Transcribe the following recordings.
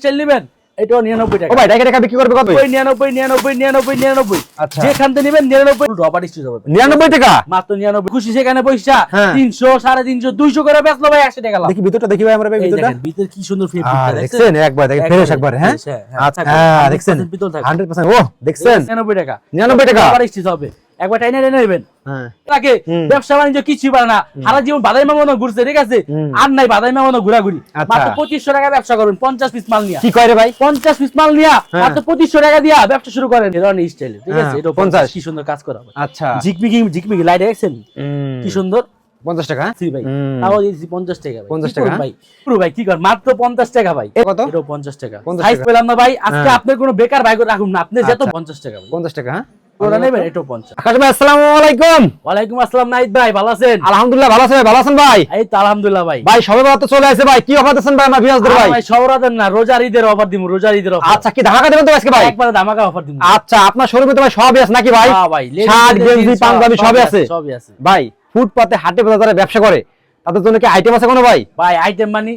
Style নেবেন? এটাও নিরানব্বই টাকা। ভাই ডাইকে টাকা বিক্রি করবে কত ওই নিরানব্বই নিরানব্বই নিরানব্বই নিরানব্বই। আচ্ছা। যেখান থেকে নেবেন নিরানব্বই। রবার স্টিচ হবে। নিরানব্বই টাকা? মাত্র নিরানব্বই। খুশি সেখানে পয়সা? হ্যাঁ। তিনশো সাড়ে তিনশো দুইশো করে বেচলো ভাই একশো টাকা দেখি ভিতরটা দেখি ভাই আমরা ভাই ভিতরটা। ভিতর কি সুন্দর দেখছেন? একবার দেখেন ফ্রেশ একবার হ্যাঁ? হ্যাঁ, হ্যাঁ, আচ্ছা থাকবে। হ্যাঁ 100% দেখছেন পিতল থাকবে। 100% ও দেখছেন? 99 টাকা। 99 টাকা। রবার স্টিচ হবে। একবার টাইনে টেনে নেবেন। হ্যাঁ। তাকে ব্যবসা বাণিজ্য কিছু পারে না। সারা জীবন বাদাই মামানো ঘুরছে ঠিক আছে? আর নাই বাদাই মামানো ঘোরাঘুরি। আচ্ছা। মাত্র পঁচিশশো টাকা ব্যবসা করবেন পঞ্চাশ পিস মাল নিয়ে। কি কয় রে ভাই? পঞ্চাশ পিস মাল নিয়া হ্যাঁ। মাত্র পঁচিশশো টাকা দিয়া ব্যবসা শুরু করেন স্টাইল ঠিক আছে? হ্যাঁ, এটা পঞ্চাশ। কি সুন্দর কাজ করা আচ্ছা। ঝিকমিকি ঝিকমিকি লাইট দেখছেন? কি সুন্দর? 50 টাকা? জি ভাই। তাও দিয়েছি পঞ্চাশ টাকা ভাই। 50 টাকা? ভাই? পুরো ভাই কি কর মাত্র পঞ্চাশ টাকা ভাই। কত? এটাও পঞ্চাশ টাকা। 50 সাইজ পেলাম না ভাই। আজকে। আপনার কোনো বেকার ভাই করে রাখুন না। আপনি যত। পঞ্চাশ টাকা 50 টাকা নেবেন? এটাও পঞ্চাশ। আকাশ ভাই আসসালামু আলাইকুম। ওয়ালাইকুম আসসালাম নাইদ ভাই ভালো আছেন? আলহামদুলিল্লাহ ভালো আছেন ভাই ভালো আছেন ভাই? এই তো আলহামদুলিল্লাহ ভাই। ভাই সবে তো চলে আসে ভাই কি অফার দিচ্ছেন ভাই আমার ভিউয়ারদের ভাই? আর ভাই সবরাতের না রোজার ঈদের অফার দিব রোজার ঈদের অফার। আচ্ছা কি ধামাকা দেবেন তো আজকে ভাই? একবারে ধামাকা অফার দিব আচ্ছা আপনার শোরুমে তো ভাই সবই আছে নাকি ভাই? হ্যাঁ ভাই শার্ট গেঞ্জি পাঞ্জাবি সব- সবই সবই আছে সবই আছে। ভাই ফুটপাতে হাটে বাজারে ব্যবসা করে তাদের জন্য কি আইটেম আছে কোনো ভাই? ভাই আইটেম মানে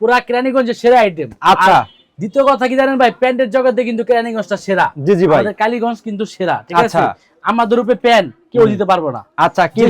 পুরা কেরানীগঞ্জের সেরা আইটেম আচ্ছা। দ্বিতীয় কথা কি জানেন ভাই? প্যান্টের জগতে কিন্তু কেরানীগঞ্জটা সেরা। জি জি ভাই। আমাদের কালীগঞ্জ কিন্তু সেরা ঠিক আছে? আচ্ছা। আমাদের রূপে প্যান্ট কেউ দিতে পারব না। আচ্ছা কি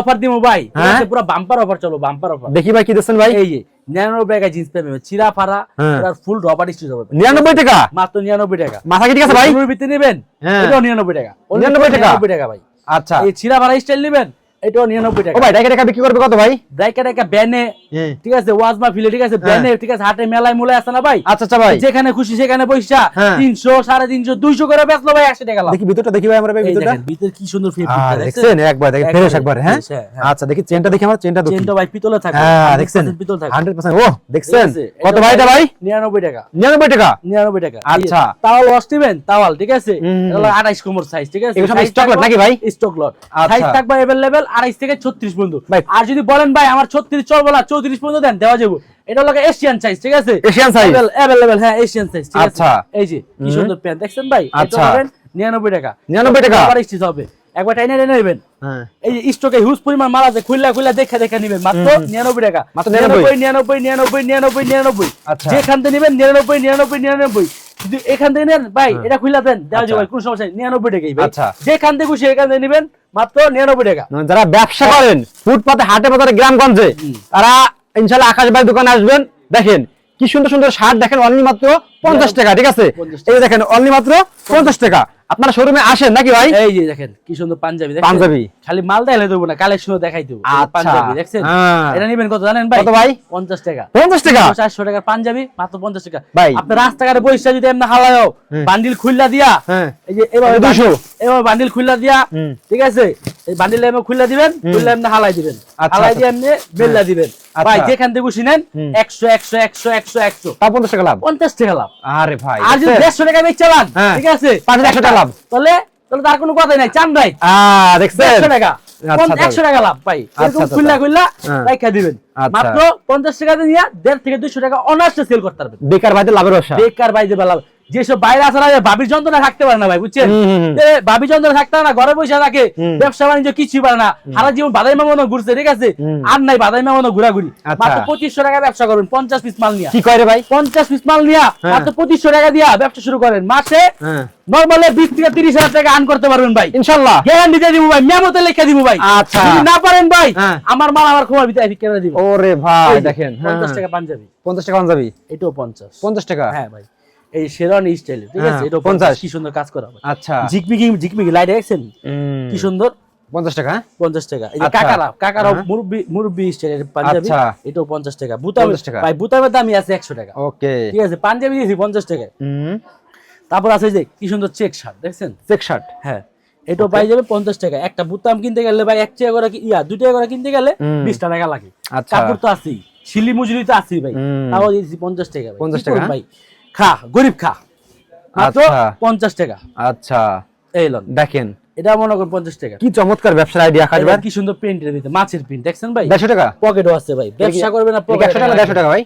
অফার দিব ভাই হ্যাঁ? পুরো বাম্পার অফার চলো বাম্পার অফার দেখি ভাই কি দিচ্ছেন ভাই? এই যে নিরানব্বই টাকা জিন্স প্যান্ট পাবে চিরা ফারা হ্যাঁ। ফুল রবার স্টিচ হবে। নিরানব্বই টাকা? মাত্র নিরানব্বই টাকা। মাথা কি ঠিক আছে ভাই? ভিত্তি নেবেন? হ্যাঁ। এটাও নিরানব্বই টাকা। 99 টাকা? নিরানব্বই টাকা ভাই। আচ্ছা। এই চিরা ফাড়া স্টাইল নেবেন? এটাও নিরানব্বই টাকা। ভাই ডাইকে টাকা বিক্রি করবে কত ভাই? ডাইকা ডাইকা ব্যানে হ্যাঁ। ঠিক আছে ওয়াজমা ফিলে ঠিক আছে ব্যানে ঠিক আছে হাটে মেলায় মুলায় আছে না ভাই? আচ্ছা আচ্ছা ভাই। যেখানে খুশি সেখানে পয়সা। হ্যাঁ। তিনশো সাড়ে তিনশো দুইশো করে বেচলো ভাই একশো টাকা দেখি ভিতরটা দেখি ভাই আমরা ভাই ভিতরটা। দেখেন কি সুন্দর দেখছেন? একবার দেখেন ফ্রেশ একবার হ্যাঁ? fresh, হ্যাঁ, হ্যাঁ। আচ্ছা দেখি চেনটা দেখি আমার চেনটা দেখি চেনটা ভাই পিতলে থাকে হ্যাঁ দেখছেন? পিতল থাকে 100% ও দেখছেন? কত ভাই এটা ভাই? নিরানব্বই টাকা। 99 টাকা? নিরানব্বই টাকা। আচ্ছা। তাওয়াল দিবেন তাওয়াল ঠিক আছে? এটা কোমর সাইজ ঠিক আছে? lot থাকবে- নাকি ভাই? lot। আচ্ছা। Size থাকবে available আড়াইশ থেকে ছত্রিশ পর্যন্ত আর যদি বলেন ভাই আমার ছত্রিশ চরবলা চৌত্রিশ পর্যন্ত দেন দেওয়া যাব। এটা হলো এশিয়ান সাইজ ঠিক আছে? এশিয়ান সাইজ অ্যাভেলেবল হ্যাঁ এশিয়ান সাইজ ঠিক আছে? এই যে কি সুন্দর প্যান্ট দেখছেন ভাই? আচ্ছা। 99 টাকা। 99 টাকা? আবার স্টিচ হবে। একবার টাইনে টেনে নেবেন। এই যে স্টকে হিউজ পরিমাণ মাল আছে খুললা খুললা দেখে দেখে নেবেন। মাত্র 99 টাকা। মাত্র 99 99 99 99 যেখান থেকে নেবেন 99 99 99 কিন্তু এখান থেকে নেন ভাই হ্যাঁ। এটা খুলে দেন দেওয়া আচ্ছা। যাবে কোনো সমস্যা নেই নিরানব্বই টাকাই ভাই। আচ্ছা। যেখান থেকে খুশি এখান থেকে নেবেন মাত্র নিরানব্বই টাকা। মানে যারা ব্যবসা করেন ফুটপাতে হাটে পাতারে গ্রামগঞ্জে তারা ইনশাল্লাহ আকাশ ভাই দোকানে আসবেন দেখেন কি সুন্দর সুন্দর শার্ট দেখেন অনলি মাত্র পঞ্চাশ টাকা ঠিক আছে এই দেখেন অনলি মাত্র পঞ্চাশ টাকা আপনারা শোরুমে আসেন নাকি ভাই এই যে দেখেন কি সুন্দর পাঞ্জাবি পাঞ্জাবি। খালি মাল দেখালে দেবো না কালেকশনও দেখাই দেবো আচ্ছা। পাঞ্জাবি দেখছেন হ্যাঁ। এটা নেবেন কত জানেন ভাই কত ভাই? পঞ্চাশ টাকা পঞ্চাশ টাকা চারশো টাকার পাঞ্জাবি মাত্র পঞ্চাশ টাকা ভাই। আপনি রাস্তাঘাটে বসে যদি এমনি হালায়ও হ্যাঁ। বান্ডিল খুললা দিয়া হ্যাঁ। এই যে এভাবে 200 এভাবে বান্ডিল খুললা দিয়া ঠিক আছে এই বান্ডিল এমনি খুললা দিবেন খুললা এমনি হালাই দিবেন আচ্ছা, হালাই আচ্ছা। দিয়ে এমনি বেল্লা দিবেন আচ্ছা। ভাই যেখান থেকে খুশি নেন একশো একশো একশো একশো একশো। পঞ্চাশ টাকা লাভ। পঞ্চাশ টাকা লাভ। আরে ভাই আর যদি দেড়শো টাকা বেচ চালান হ্যাঁ। ঠিক আছে? পাঁচশো একশো টাকা লাভ। তাহলে তাহলে তার কোনো কথাই নাই। চান ভাই। দেখছেন? টাকা। আচ্ছা, একশো টাকা লাভ ভাই। আচ্ছা, এরকম আচ্ছা, খুললা খুললা হ্যাঁ। দিবেন। আচ্ছা। মাত্র পঞ্চাশ টাকা দিয়ে দেড় থেকে দুশো টাকা অনার্সে সেল করতে পারবেন। বেকার ভাইদের লাভের বেকার বাইরে বেলা যেসব বাইরে আছে না বাবির যন্ত্রণা থাকতে পারে না ভাই বুঝছেন? বাবির যন্ত্রণা থাকতে পারে না ঘরে বসে থাকে ব্যবসা বাণিজ্য কিছু পারে না। সারা জীবন বাদাই মামানো ঘুরছে ঠিক আছে? আর নাই বাদাই মামানো ঘোরাঘুরি। আচ্ছা। মাত্র পঁচিশশো টাকা ব্যবসা করবেন পঞ্চাশ পিস মাল নিয়ে। কি কয় রে ভাই? পঞ্চাশ পিস মাল নিয়ে হ্যাঁ। মাত্র পঁচিশশো টাকা দিয়া ব্যবসা শুরু করেন। মাসে হ্যাঁ। নর্মালে বিশ থেকে তিরিশ হাজার টাকা আর্ন করতে পারবেন ভাই। ইনশাল্লাহ। গ্যারান্টি দিয়ে দিব ভাই মেমোতে লিখে দিব ভাই। আচ্ছা। যদি না পারেন ভাই হ্যাঁ। আমার মাল আমার খবর ভিতরে দিব। ওরে ভাই দেখেন পঞ্চাশ টাকা পাঞ্জাবি। পঞ্চাশ টাকা পাঞ্জাবি? এটাও পঞ্চাশ। পঞ্চাশ টাকা? হ্যাঁ ভাই। এই শেরওয়ানি স্টাইল ঠিক হ্যাঁ, আছে এটাও 50 কি সুন্দর কাজ করা আচ্ছা। লাইট দেখছেন? কি সুন্দর? পঞ্চাশ টাকা হ্যাঁ? পঞ্চাশ টাকা। এই। কাকারা কাকারা হ্যাঁ। মুরব্বি মুরব্বি স্টাইলের পাঞ্জাবি আচ্ছা। এটাও পঞ্চাশ টাকা। বুতাম 50 টাকা। ভাই বুতামের দামই আছে একশো টাকা। ওকে। ঠিক আছে পাঞ্জাবি দিয়েছি পঞ্চাশ টাকায়। তারপর আছে যে কি সুন্দর চেক শার্ট দেখছেন? চেক শার্ট হ্যাঁ। এটাও পাই যাবে পঞ্চাশ টাকা। একটা বুতাম কিনতে গেলে ভাই এক টাকা করে ইয়া দুই টাকা করে কিনতে গেলে। বিশ টাকা লাগে। আচ্ছা। কাপড় তো আছেই। শিলি মজুরি তো আছেই ভাই। তাও দিয়েছি পঞ্চাশ টাকা। 50 করব টাকা? ভাই? খা গরিব খা। মাত্র আচ্ছা। পঞ্চাশ টাকা। আচ্ছা। এই লন। দেখেন। এটা মনে করেন পঞ্চাশ টাকা। কি চমৎকার ব্যবসার আইডিয়া আকাশ ভাই কি সুন্দর প্রিন্টের ভিতরে মাছের প্রিন্ট দেখছেন ভাই? দেড়শো টাকা? পকেটও আছে ভাই। ব্যবসা করবে না টাকা দেড়শো টাকা ভাই।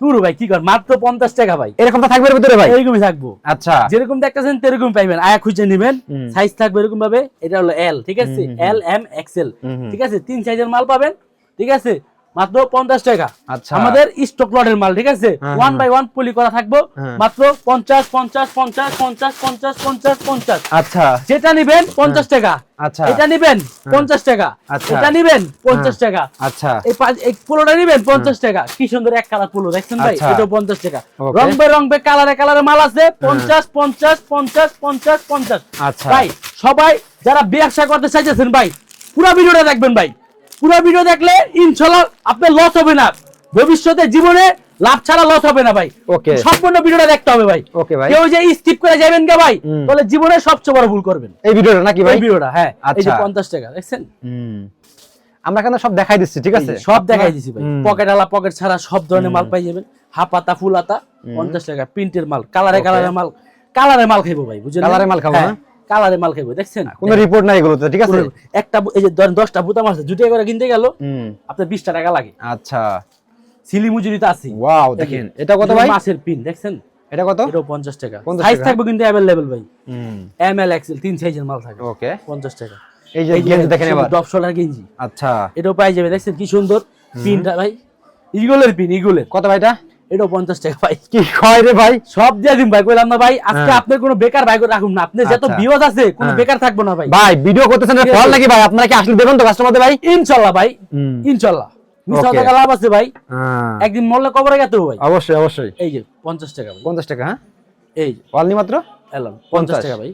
পুরো ভাই কি কর মাত্র পঞ্চাশ টাকা ভাই। এরকম তো থাকবে ভিতরে ভাই। এরকমই থাকব। আচ্ছা। যেরকম দেখতেছেন তেরকম পাইবেন। আয়া খুঁজে নেবেন। সাইজ থাকবে এরকম ভাবে। এটা হলো এল ঠিক আছে? L M XL. ঠিক আছে? তিন সাইজের মাল পাবেন ঠিক আছে? মাত্র পঞ্চাশ টাকা। আচ্ছা। আমাদের স্টক লটের মাল ঠিক আছে? হ্যাঁ, ওয়ান হ্যাঁ। বাই ওয়ান পলি করা থাকব। হ্যাঁ। মাত্র পঞ্চাশ পঞ্চাশ পঞ্চাশ পঞ্চাশ পঞ্চাশ পঞ্চাশ পঞ্চাশ। আচ্ছা। যেটা নিবেন পঞ্চাশ টাকা। আচ্ছা। এটা নিবেন পঞ্চাশ টাকা। আচ্ছা। এটা নিবেন পঞ্চাশ টাকা। আচ্ছা। এই পোলোটা নিবেন পঞ্চাশ টাকা। কি সুন্দর এক কালার পোলো দেখছেন ভাই? আচ্ছা। পঞ্চাশ টাকা. রং বে রং বে কালারে কালারে মাল আছে। পঞ্চাশ পঞ্চাশ পঞ্চাশ পঞ্চাশ পঞ্চাশ। আচ্ছা। ভাই সবাই যারা ব্যবসা করতে চাইতেছেন ভাই পুরো ভিডিওটা দেখবেন ভাই। পুরো ভিডিও দেখলে ইনশাল্লাহ আপনার লস হবে না ভবিষ্যতে জীবনে লাভ ছাড়া লস হবে না ভাই Okay. সম্পূর্ণ ভিডিওটা দেখতে হবে ভাই Okay ভাই। কেউ যে স্কিপ করে যাবেন কে ভাই। তাহলে জীবনে সবচেয়ে বড় ভুল করবেন এই ভিডিওটা নাকি ভাই এই ভিডিওটা হ্যাঁ এই যে আচ্ছা। পঞ্চাশ টাকা দেখছেন হুম। আমরা কেন সব দেখাই দিচ্ছি ঠিক আছে সব দেখাই দিছি ভাই পকেট আলা পকেট ছাড়া সব ধরনের মাল পাই যাবেন হাফ পাতা ফুল আতা পঞ্চাশ টাকা প্রিন্টের মাল কালারে. কালারে মাল কালারে মাল খাইবো ভাই বুঝলেন কালারে মাল খাব, হ্যাঁ? কালারে মাল খাইবো দেখছেন? কোনো রিপোর্ট নাই এগুলোতে ঠিক আছে? একটা এই যে ধরেন দশটা বুতাম আছে দুটো করে কিনতে গেল আপনার বিশটা টাকা লাগে। আচ্ছা। সিলি মজুরিতে আছে ওয়াও দেখেন এটা কত ভাই? মাছের পিন দেখছেন? এটা কত? এটাও পঞ্চাশ টাকা। সাইজ থাকবে কিন্তু অ্যাভেলেবেল ভাই। এম এল এক্সেল তিন সাইজের মাল থাকে। ওকে। পঞ্চাশ টাকা। এই যে গেঞ্জি দেখেন এবার। ডপ শোল্ডার গেঞ্জি। আচ্ছা। এটাও পাই যাবে দেখছেন কি সুন্দর? পিনটা ভাই ইগলের পিন ইগলের কত ভাই এটা? এটাও পঞ্চাশ টাকা ভাই। কি হয় রে ভাই? সব দিয়ে দিন ভাই কইলাম না ভাই। আজকে হ্যাঁ। আপনার কোনো বেকার ভাই রাখুন না। আপনি যত আচ্ছা। আছে কোনো হ্যাঁ। বেকার থাকব না ভাই। ভাই ভিডিও করতেছেন ফল নাকি ভাই? আপনারা কি আসলে দেবেন তো কাস্টমারদের ভাই? ইনশাল্লাহ ভাই। ইনশাল্লাহ। মিশা টাকা লাভ আছে ভাই। হ্যাঁ। একদিন মরলে কবরে গেতে ভাই। অবশ্যই অবশ্যই। এই যে পঞ্চাশ টাকা পঞ্চাশ টাকা হ্যাঁ? এই অনলি মাত্র? এলাম পঞ্চাশ। টাকা ভাই।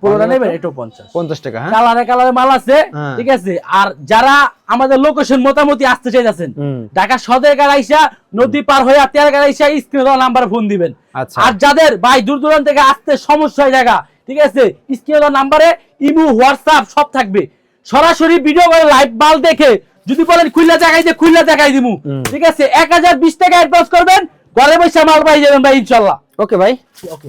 পুরোটা নেবেন? এটাও পঞ্চাশ। পঞ্চাশ টাকা হ্যাঁ? কালারে কালারে মাল আছে হ্যাঁ। ঠিক আছে? আর যারা আমাদের লোকেশন মোটামুটি আসতে চাইতেছেন ঢাকা সদর গাড়াইসা নদী পার হয়ে তেয়ার গাড়াইসা স্ক্রিনে দেওয়া নাম্বারে ফোন দিবেন। আচ্ছা। আর যাদের ভাই দূর দূরান্ত থেকে আসতে সমস্যা হয় জায়গা ঠিক আছে? স্ক্রিনে দেওয়া নাম্বারে ইমু হোয়াটসঅ্যাপ সব থাকবে। সরাসরি ভিডিও করে লাইভ মাল দেখে যদি বলেন খুললা জায়গায় যে খুললা জায়গায় দিমু ঠিক আছে? এক হাজার বিশ টাকা অ্যাডভান্স করবেন ঘরে বসে মাল পাই যাবেন ভাই ইনশাল্লাহ। ওকে ভাই ওকে